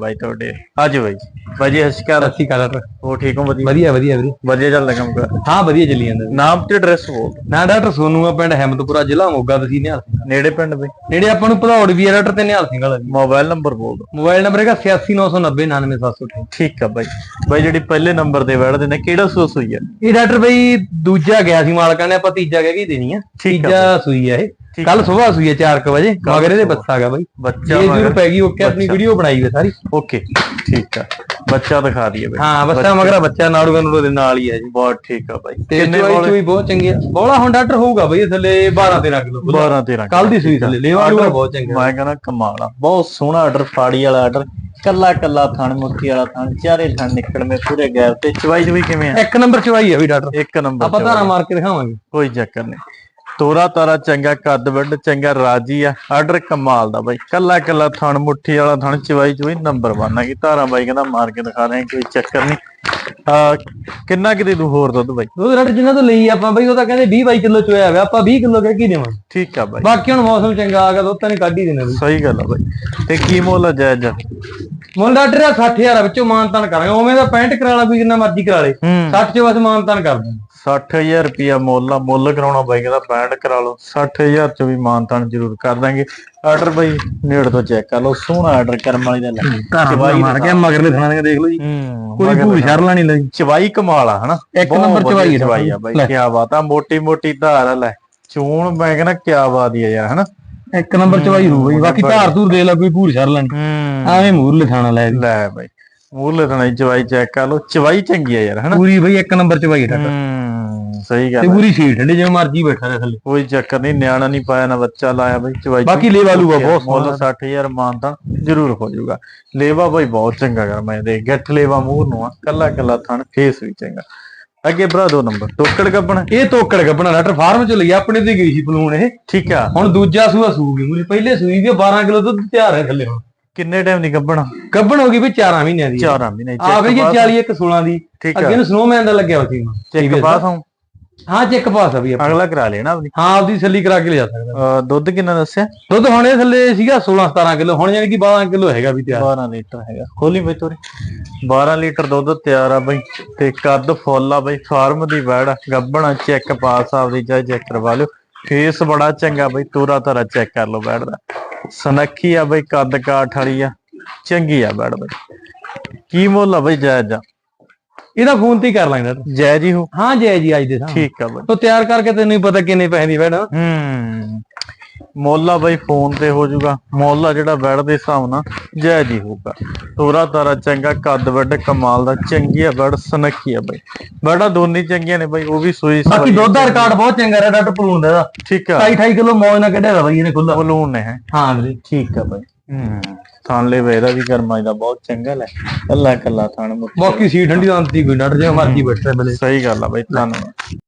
ਬਾਈ ਤੁਹਾਡੇ। ਅੱਜ ਬਾਈ। ਬਾਈ ਜੀ ਸਤਿ ਸ਼੍ਰੀ ਅਕਾਲ। ਡਾਕਟਰ ਹੋ ਠੀਕ ਹੋ? ਵਧੀਆ। ਵਧੀਆ ਵਧੀਆ ਵੀਰੇ। ਵਧੀਆ ਚੱਲਦਾ ਕੰਮ ਕਰ। ਹਾਂ ਵਧੀਆ ਚੱਲੀ ਜਾਂਦਾ ਵੀਰੇ। ਨਾਮ ਤੇ ਐਡਰੈਸ ਬੋਲ ਨਾ ਡਾਕਟਰ ਸੋਨੂ ਆ ਪਿੰਡ ਅਹਿਮਦਪੁਰਾ ਜ਼ਿਲ੍ਹਾ ਮੋਗਾ ਤਹਿਸੀਲ ਨਿਹਾਲ ਸਿੰਘ ਨੇੜੇ ਪਿੰਡ ਬਈ। ਨੇੜੇ ਆਪਾਂ ਨੂੰ ਭਦੌੜ ਵੀ ਆ ਡਾਕਟਰ ਤੇ ਨਿਹਾਲ ਸਿੰਘ ਵਾਲਾ ਵੀ। ਮੋਬਾਈਲ ਨੰਬਰ ਬੋਲ ਦਿਓ। ਮੋਬਾਈਲ ਨੰਬਰ ਹੈਗਾ 8699099728 ਠੀਕ ਆ ਬਾਈ। ਬਾਈ ਜਿਹੜੀ ਪਹਿਲੇ ਨੰਬਰ ਤੇ ਵੜਦੇ ਨੇ ਕਿਹੜਾ ਸੂਸ ਹੋਈ ਹੈ ਇਹ ਡਾਕਟਰ ਬਈ ਦੂਜਾ ਗਿਆ ਸੀ ਮਾਲਕਾਂ ਨੇ ਆਪਾਂ ਤੀਜਾ ਕਹਿ ਕੇ ਹੀ ਦੇਣੀ ਆ। ਠੀਕ ਆ ਤੀਜਾ ਸੂਈ ਆ ਇਹ। ਕੱਲ ਸਵੇਰ ਸੂਈ ਆ 4 ਵਜੇ ਮਗਰ ਇਹਦੇ ਬੱਚਾ ਗਿਆ ਬਾਈ। ਬੱਚਾ ਇਹ ਜਰੂਰ ਪੈ ਗਈ ਓਕੇ ਆਪਣੀ ਵੀਡੀਓ ਬਣਾਈ ਵੇ ਸਾਰੀ। ਓਕੇ ਠੀਕ ਆ। ਬੱਚਾ ਦਿਖਾ ਦਈਏ ਬਾਈ। ਹਾਂ ਬੱਚਾ। ਮਗਰਾ ਬੱਚਾ ਨਾੜੂ ਗਨੂੜੂ ਦੇ ਨਾਲ ਹੀ ਆ ਜੀ। ਬਹੁਤ ਠੀਕ ਆ ਬਾਈ। ਕਿੰਨੇ ਬੋਲੇ ਚੋਈ ਬਹੁਤ ਚੰਗੀ ਆ ਬੋਲਾ ਹੁਣ ਡਾਕਟਰ ਹੋਊਗਾ ਬਈ ਥੱਲੇ 12 13 ਕਿਲੋ 12 13 ਕੱਲ ਦੀ ਸੂਈ ਥੱਲੇ। ਲੇਵਾ ਲੂਆ ਬਹੁਤ ਚੰਗਾ। ਮੈਂ ਕਹਿੰਦਾ ਕਮਾਲ ਆ। ਬਹੁਤ ਸੋਹਣਾ ਆਰਡਰ ਫਾੜੀ ਵਾਲਾ ਆਰਡਰ ਕੱਲਾ ਕੱਲਾ ਥਣ ਮੁੱਠੀ ਵਾਲਾ ਥਣ ਚਾਰੇ ਥਣ ਨਿਕਲਵੇਂ ਪੂਰੇ ਗੈਰ ਤੇ। ਚਵਾਈ ਚਵਾਈ ਕਿਵੇਂ ਆ? ਇੱਕ ਨੰਬਰ ਚਵਾਈ ਆ ਵੀ ਡਾਕਟਰ। ਇੱਕ ਨੰਬਰ ਆਪਾਂ ਧਾਰਾ ਮਾਰ ਕੇ ਦਿਖਾਵਾਂਗੇ। ਕੋਈ ਚੱਕਰ ਨਹੀਂ। ਤੋਰਾ ਤਾਰਾ ਚੰਗਾ ਕੱਦ ਵੱਡ ਚੰਗਾ ਰਾਜੀ ਆ। ਆਰਡਰ ਕਮਾਲ ਦਾ ਬਾਈ। ਕੱਲਾ ਕੱਲਾ ਥਣ ਮੁੱਠੀ ਵਾਲਾ ਥਣ ਚਵਾਈ ਚਵਾਈ ਨੰਬਰ ਵਨ ਕਿ ਧਾਰਾ ਬਾਈ ਕਹਿੰਦਾ ਮਾਰ ਕੇ ਦਿਖਾ ਰਹੇ ਕੋਈ ਚੱਕਰ ਨਹੀਂ। ਆ ਕਿੰਨਾ ਕਿਤੇ ਤੂੰ ਹੋਰ ਦੁੱਧ ਬਾਈ? ਉਹ ਡਾਕਟਰ ਜਿੰਨਾ ਤੋਂ ਲਈ ਆਪਾਂ ਬਈ ਉਹ ਤਾਂ ਕਹਿੰਦੇ 20 22 ਕਿਲੋ ਚੋਇਆ ਹੋਇਆ। ਆਪਾਂ 20 ਕਿਲੋ ਕਹਿ ਕੀ ਦੇਵਾਂ? ਠੀਕ ਆ ਬਾਈ। ਬਾਕੀ ਹੁਣ ਮੌਸਮ ਚੰਗਾ ਆ ਗਿਆ ਦੁੱਧ ਤਾਂ ਨਹੀਂ ਕੱਢ ਹੀ ਦੇਣਾ ਬਈ। ਸਹੀ ਗੱਲ ਆ ਬਾਈ। ਤੇ ਕੀ ਮੁੱਲ ਆ ਜਾਇਜ਼? ਆ? ਮੁੱਲ ਦਾ 60000 ਆ, ਵਿੱਚੋਂ ਮਾਨਤਾਨ ਕਰਾਂਗੇ। ਉਵੇਂ ਦਾ 65 ਕਰਾ ਲਾ ਕੋਈ ਜਿੰਨਾ ਮਰਜ਼ੀ ਕਰਾ ਲੇ। ਹੂੰ। 60 ਚੋਂ ਬਸ ਮਾਨਤਾਨ ਕਰ ਦਾਂਗੇ 60000 ਰੁਪਿਆ ਮੁੱਲ ਆ ਮੁੱਲ ਕਰਾਉਣਾ ਬਾਈ ਕਹਿੰਦਾ 65 ਕਰਾ ਲਓ 60000 ਚ ਵੀ ਮਾਨਤਾਨ ਜ਼ਰੂਰ ਕਰ ਦਾਂਗੇ। ਆਰਡਰ ਬਾਈ ਨੇੜ ਤੋਂ ਚੈੱਕ ਕਰ ਲਓ ਸੋਹਣਾ ਆਰਡਰ ਕਰਮ ਵਾਲੀ ਦਾ ਧਾਰਾ ਮਾਰ ਕੇ ਮਗਰ ਦੇ ਥਾਣਾ ਦੇ ਦੇਖ ਲਓ ਜੀ। ਕੋਈ ਭੂਰ ਸ਼ਰਲਾ ਨਹੀਂ। ਲਈ ਚਵਾਈ ਕਮਾਲ ਆ ਹਨਾ? ਇੱਕ ਨੰਬਰ ਚਵਾਈ ਆ ਚਵਾਈ ਆ ਬਾਈ ਕੀ ਬਾਤ ਆ ਮੋਟੀ ਮੋਟੀ ਧਾਰ ਆ ਲੈ। ਚੂਣ ਮੈਂ ਕਹਿੰਦਾ ਕੀ ਬਾਤ ਹੀ ਆ ਯਾਰ ਹਨਾ? ਇੱਕ ਨੰਬਰ ਚਵਾਈ ਹੋ ਗਈ ਬਾਕੀ ਧਾਰ ਧੂਰ ਦੇ ਲਾ ਕੋਈ ਭੂਰ ਸ਼ਰਲਾ ਨਹੀਂ। ਐਵੇਂ ਮੂਰ ਲਿਖਾਣਾ ਲੈ। ਲੈ ਬਾਈ ਮੂਰਲੇ ਥਣਾ ਚਵਾਈ ਚੈੱਕ ਕਰ ਲਓ ਚਵਾਈ ਚੰਗੀ ਆ ਯਾਰ ਹਨਾ? ਪੂਰੀ ਬਈ ਇੱਕ ਨੰਬਰ ਚਵਾਈ ਹੂੰ। ਸਹੀ ਤੇ ਗੱਲ ਆ। ਪੂਰੀ ਸੀਟ ਠੰਡੀ ਜਿਵੇਂ ਮਰਜ਼ੀ ਬੈਠਾ ਰਹੇ ਥੱਲੇ। ਕੋਈ ਚੱਕਰ ਨਹੀਂ ਨਿਆਣਾ ਨਹੀਂ ਪਾਇਆ ਨਾ ਬੱਚਾ ਲਾਇਆ ਬਈ ਚਵਾਈ ਬਾਕੀ ਲੇਵਾ ਲੂਆ ਬਹੁਤ ਮੁੱਲ 60000 ਮਾਨਤਾ ਜ਼ਰੂਰ ਹੋ ਜਾਊਗਾ। ਲੇਵਾ ਬਈ ਬਹੁਤ ਚੰਗਾ ਕਰ ਮੈਂ ਦੇ ਗੱਠ ਲੇਵਾ ਮੂਰ ਨੂੰ ਆ ਕੱਲਾ ਕੱਲਾ ਥਣ ਫੇਸ ਵੀ ਚੰਗਾ। ਅੱਗੇ ਭਰਾ ਦੋ ਨੰਬਰ ਟੋਕੜ ਕੱਪਣ ਇਹ ਤੋਕੜ ਗੱਬਣਾ ਡਾਕਟਰ ਫਾਰਮ ਚ ਲਈ ਆਪਣੇ ਤੇ ਗਈ ਸੀ ਪਲੂਣ ਇਹ। ਠੀਕ ਆ। ਹੁਣ ਦੂਜਾ ਸੂਆ ਸੂਗੀ ਮੂਰੀ ਪਹਿਲੇ ਸੂਈ ਦੀ 12 ਕਿਲੋ ਦੁੱਧ ਤਿਆਰ ਹੈ ਥੱਲੇ ਹੁਣ। ਕਿੰਨੇ ਟਾਈਮ ਦੀ ਗੱਬਣ ਹੋ ਗਈ ਵੀ 4 ਮਹੀਨਿਆਂ ਦੀ। ਚਾਰਾਂ ਮਹੀਨੇ ਆ 40 ਇੱਕ 16 ਦੀ। ਠੀਕ ਅੱਗੇ ਆ ਨੂੰ ਸਨੋਮੈਨ ਦਾ ਲੱਗਿਆ ਹੋਇਆ ਸੀ ਚੈੱਕ ਪਾਸ ਹਾਂ। ਹਾਂ ਚੈੱਕ ਪਾਸ ਆ ਵੀ ਆਪਾਂ। ਅਗਲਾ ਕਰਾ ਲੈਣਾ ਆਪਣੀ। ਹਾਂ ਆਪਦੀ ਸੱਲੀ ਕਰਾ ਕੇ ਲਿਜਾ ਸਕਦਾ। ਅਹ ਦੁੱਧ ਕਿੰਨਾ ਦੱਸਿਆ? ਦੁੱਧ ਹੁਣ ਇਹ ਥੱਲੇ ਸੀਗਾ 16 17 ਕਿਲੋ। ਹੁਣ ਯਾਨੀ ਕਿ 12 ਕਿਲੋ ਹੈਗਾ ਵੀ ਤਿਆਰ। 12 ਲੀਟਰ ਹੈਗਾ। ਖੋਲੀ ਬਈ ਤੋਰੇ। 12 ਲੀਟਰ ਦੁੱਧ ਤਿਆਰ ਆ ਬਈ। ਤੇ ਕੱਦ ਫੁੱਲ ਆ ਬਈ। ਫਾਰਮ ਦੀ ਵੜ ਗੱਬਣਾ ਚੈੱਕ ਪਾਸ ਆਪਦੀ ਚਾਹੇ ਚੈੱਕ ਕਰਵਾ ਲਿਓ। ਫੇਸ ਬੜਾ ਚੰਗਾ ਬਈ। ਤੂਰਾ ਤਰਾ ਚੈੱਕ ਕਰ ਲਓ ਬੈੜ ਦਾ। ਸਨੱਖੀ ਆ ਬਈ ਕੱਦ ਕਾਠ ਵਾਲੀ ਆ। ਚੰਗੀ ਆ ਬੈੜ ਬਈ। ਕੀ ਮੁੱਲ ਆ ਬਈ ਜਾਇਜ਼ ਆ ਇਹਦਾ ਫੋਨ ਤੇ ਹੀ ਕਰ ਲਾਂਗੇ ਡਾਕਟਰ ਜਾਇਜ਼ ਹੀ ਹੋ। ਹਾਂ ਜੈ ਜੀ ਅੱਜ ਦੇ ਸਾਹ ਠੀਕ ਆ ਬਈ। ਤੋ ਤਿਆਰ ਕਰਕੇ ਤੈਨੂੰ ਹੀ ਪਤਾ ਕਿੰਨੇ ਪੈਸੇ ਦੀ ਵੈੜ ਹੂੰ। ਮੁੱਲ ਬਈ ਫੋਨ ਤੇ ਹੋ ਜਾਊਗਾ। ਮੁੱਲ ਜਿਹੜਾ ਬੈੜ ਦੇ ਹਿਸਾਬ ਨਾਲ ਜਾਇਜ਼ ਹੀ ਹੋਊਗਾ। ਤੋਰਾ ਤਾਰਾ ਚੰਗਾ ਕੱਦ ਵੱਡ ਕਮਾਲ ਦਾ ਚੰਗੀ ਆ ਬੈੜ ਸਨੱਖੀ ਆ ਬਈ। ਬੈੜਾ ਦੋਨੀ ਚੰਗੀਆਂ ਨੇ ਬਈ ਉਹ ਵੀ ਸੂਈ ਬਾਕੀ ਦੁੱਧ ਦਾ ਰਿਕਾਰਡ ਬਹੁਤ ਚੰਗਾ ਰਿਹਾ ਡਾਕਟਰ ਪਲੂਣ ਦਾ। ਇਹਦਾ ਠੀਕ ਆ। 28 28 ਕਿਲੋ ਮੌਜ ਨਾਲ ਕੱਢਿਆ ਦਾ ਬਾਈ ਇਹਨੇ ਖੁੱਲਾ ਬਲੂਨ ਨੇ ਹੈ। ਹਾਂ ਵੀਰੇ। ਠੀਕ ਆ ਬਈ। ਹੂੰ ਥਾਣ ਲੈ ਵੇ ਇਹਦਾ ਵੀ ਗਰਮਾਈ ਦਾ ਬਹੁਤ ਚੰਗਾ ਲੈ ਕੱਲਾ ਕੱਲਾ ਥਾਣ ਮੁੱਕ ਬਾਕੀ ਸੀ ਠੰਡੀ ਦਾ ਅੰਤੀ ਕੋਈ ਡਾਕਟਰ ਜਿਵੇਂ ਮਰਜ਼ੀ ਬੈਠਾ ਬਲੇ ਸਹੀ ਗੱਲ ਆ ਬਈ ਧੰਨਵਾਦ।